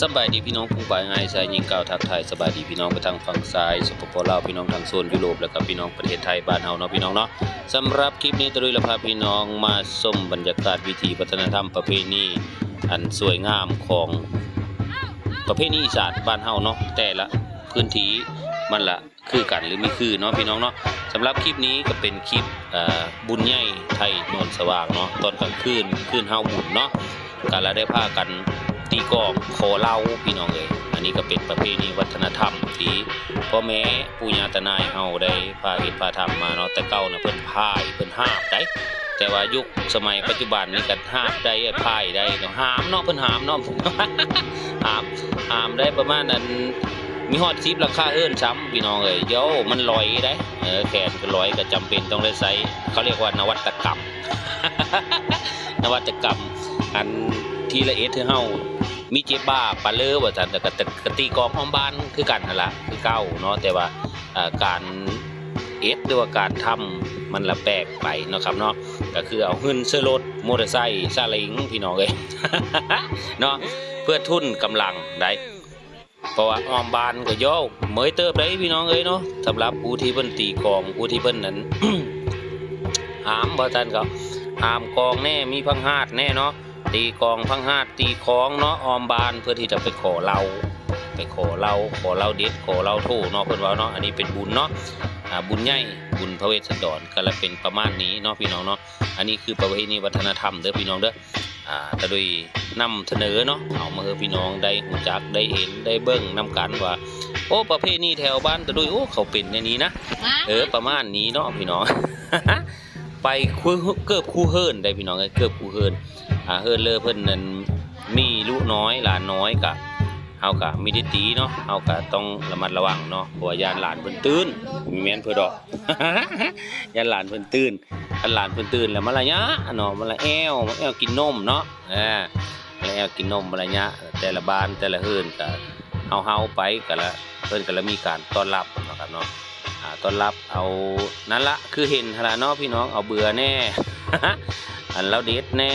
สบายดีพี่น้องผู้ป่ายง่ายสายยิงกาวทักทายสบายดีพี่น้องไปทางฝั่งซ้ายสปปลาวพี่น้องทางโซนยุโรปแล้วก็พี่น้องประเทศไทยบ้านเฮาเนาะพี่น้องเนาะสำหรับคลิปนี้ตะลุยละพาพี่น้องมาชมบรรยากาศวิถีวัฒนธรรมประเพณีอันสวยงามของประเพณีอีสานบ้านเฮาเนาะแต่ละพื้นที่มันละคือกันหรือไม่คือเนาะพี่น้องเนาะสำหรับคลิปนี้ก็เป็นคลิปบุญใหญ่ไทยนวลสว่างเนาะตอนกลางคืนคืนเฮาบุญเนาะการละได้พากัน ตีกองขอเล่าพี่น้องเลยอันนี้ก็เป็นประเพณีวัฒนธรรมที่พ่อแม่ปู่ย่าตานายเฮาได้พาเฮ็ดพาทำมาเนาะแต่เก่าน่ะเพิ่นพายเพิ่นห้ามได้แต่ว่ายุคสมัยปัจจุบันนี้ก็ห้ามได้พายได้เนาะห้ามเนาะเพิ่นห้ามเนาะห้ามห้ามได้ประมาณนั้นมีฮอด10ราคาเอิ้อนซ้ำพี่น้องเอ้ยเดี๋ยวมันลอยได้เออแขนก็ลอยก็จำเป็นต้องได้ใช้เขาเรียกว่านวัตกรรม นวัตกรรมอัน ทีละเอ็ดที่เฮามีเจ็บบ้าปลาเลอว่าซั่นแต่กติกตีกองอ้อมบ้านคือกันหั่นแหละคือเก่าเนาะแต่ว่าการเอ็ดหรือว่าการทำมันละแปลกไปเนาะครับเนาะก็คือเอาหึ้นเสื้อรถมอเตอร์ไซค์ซาเล้งพี่น้องเอ้ยเนาะเพื่อทุนกำลังได้เพราะว่าอ้อมบานก็โยกเหมยเติบได้พี่น้องเอ้ยเนาะสำหรับผู้ที่เพิ่นตีกองผู้ที่เพิ่นนั้นหามบ่ทันก็หามกองแน่มีพังหาดแน่เนาะ ตีกองพังหาดตีคล้องเนาะออมบานเพื่อที่จะไปขอเราไปขอเราขอเราเด็ดขอเราโทเนาะเพิ่นว่าเนาะอันนี้เป็นบุญเนาะอ่าบุญใหญ่บุญพระเวสสันดรก็ละเป็นประมาณนี้เนาะพี่น้องเนาะอันนี้คือประเพณีวัฒนธรรมเด้อพี่น้องเด้ออ่าแต่โดยนำเสนอเนาะเอามาให้พี่น้องได้หูจักได้เห็นได้เบิ่งนํกันว่าโอ้ประเพณีแถวบ้านแต่โดยโอ้เขาเป็นอย่างนี้นะเออประมาณนี้เนาะพี่น้อง ไปเกือบคู่เฮิร์นได้พี่น้องเอ้ยเกือบคู่เฮิร์นอ่าเฮิร์นเลอเพิ่นนั้นมีลูกน้อยหลานน้อยกะเฮากะมีได้ตีเนาะเฮากะต้องระมัดระวังเนาะเพราะว่ายานหลานเพิ่นตื่นมีแม่นเพิ่นดอกยานหลานเพิ่นตื่นคันหลานเพิ่นตื่นแล้วมาละยะเนาะมาละแอวมาแอวกินนมเนาะอ่ามาละแอวกินนมมาละยะแต่ละบ้านแต่ละเฮิร์นก็เฮาๆไปก็ละเพิ่นก็ละมีการต้อนรับเนาะครับเนาะ ต้อนรับเอานั่นละคือเห็นหนละเนาะพี่น้องเอาเบื่อแน่ อันแล้วเด็ดแน่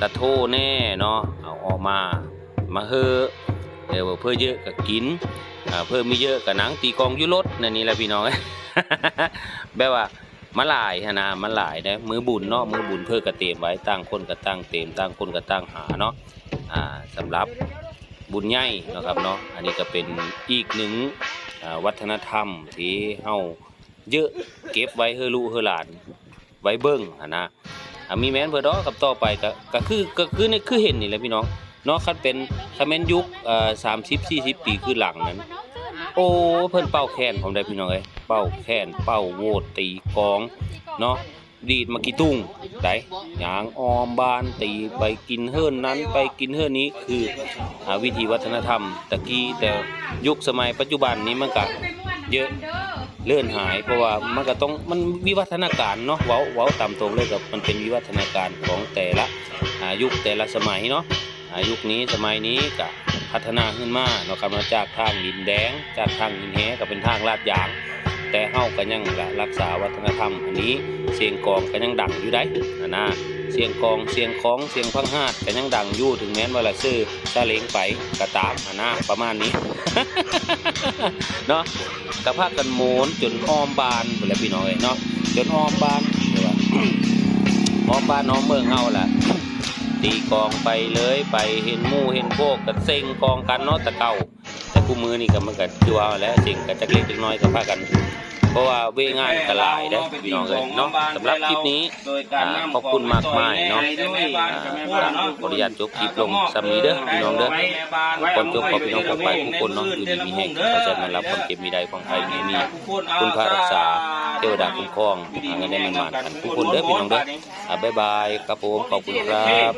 ตะโทแน่เนาะเอาออกมามาเฮอเดี๋ยวเพื่อเยอะก็กินเพิ่มมีเยอะก็หนังตีกองยุรถนั่นนี่แหละพี่น้องแบบว่ามาหลายหั้นะมาหลายนะมือบุญเนาะมือบุญเพื่อกระเตรียมไว้ตั้งคนก็ตั้งเตรียมตั้งคนก็ตั้งหาเนาะอ่าสำหรับบุญใหญ่เนาะครับเนาะอันนี้ก็เป็นอีกหนึ่ง วัฒนธรรมที่เฮาเยอะเก็บไว้เฮือลูเฮือหลานไว้เบิ้งนะมีแมนเพื่อดอกกับต่อไปก็ก็คือก็คือนี่คือเห็นนี่แหละพี่น้องเนาะคันเป็นคันแม่นยุคเอ่อ30 40ปีคือหลังนั้น โอ้เพิ่นเป่าแค้นผมได้พี่น้องเอ้ยเป่าแค้นเป่าโวดตีกองเนาะ ดีดมากี่ตุ้งได้ยางออมบานตีไปกินเฮิรนนั้นไปกินเฮิรนนี้คืออวิธีวัฒนธรรมตะกี้แต่ยุคสมัยปัจจุบันนี้มันก็เยอะเลื่อนหายเพราะว่ามันก็ต้องมันวิวัฒนาการเนาะเว้าเว้าตามตรงเลยกับมันเป็นวิวัฒนาการของแต่ละอายุคแต่ละสมัยเนาะอายุคนี้สมัยนี้ก็พัฒนาขึ้นมาเนาะครับมาจากทางดินแดงจากทางหินแหก็เป็นทางลาดยาง แต่เฮาก็ยังรักษาวัฒนธรรมอันนี้เสียงกองก็ยังดังอยู่ได้นะนะเสียงกองเสียงของเสียงพังหาดก็ยังดังอยู่ถึงแม้นว่าละซื้อซาเล้งไปก็ตามอะนะประมาณนี้เนาะกระพากันโมนจนอ้อมบานไปแล้วพี่น้องเอ้ยเนาะจนอ้อมบานเรียว่าอ้อมบานน้องเมืองเฮาล่ะตีกองไปเลยไปเห็นหมู่เห็นพวกกันเซ็งกองกันเนาะต่เก่าแต่คู่มือนี่ก็มันก็คือว่าแล้วเซ็งกันจักเล็กจักน้อยก็พากัน เพราะว่าเวงานก็หลายได้พี่น้องเอ้ยเนาะสำหรับคลิปนี้ขอบคุณมากมายเนาะอ่าขออนุญาตจบคลิปลงซ้ำนี้เด้อพี่น้องเด้อก่อนจบขอพี่น้องขอไปทุกคนเนาะอยู่ดีมีแห่งเขาจะมารับความเจ็บมีใดของใครมีมีคุณพารักษาเทวดาคุ้มครองหาเงินได้มันมากันทุกคนเด้อพี่น้องเด้ออ่าบ๊ายบายครับผมขอบคุณครับ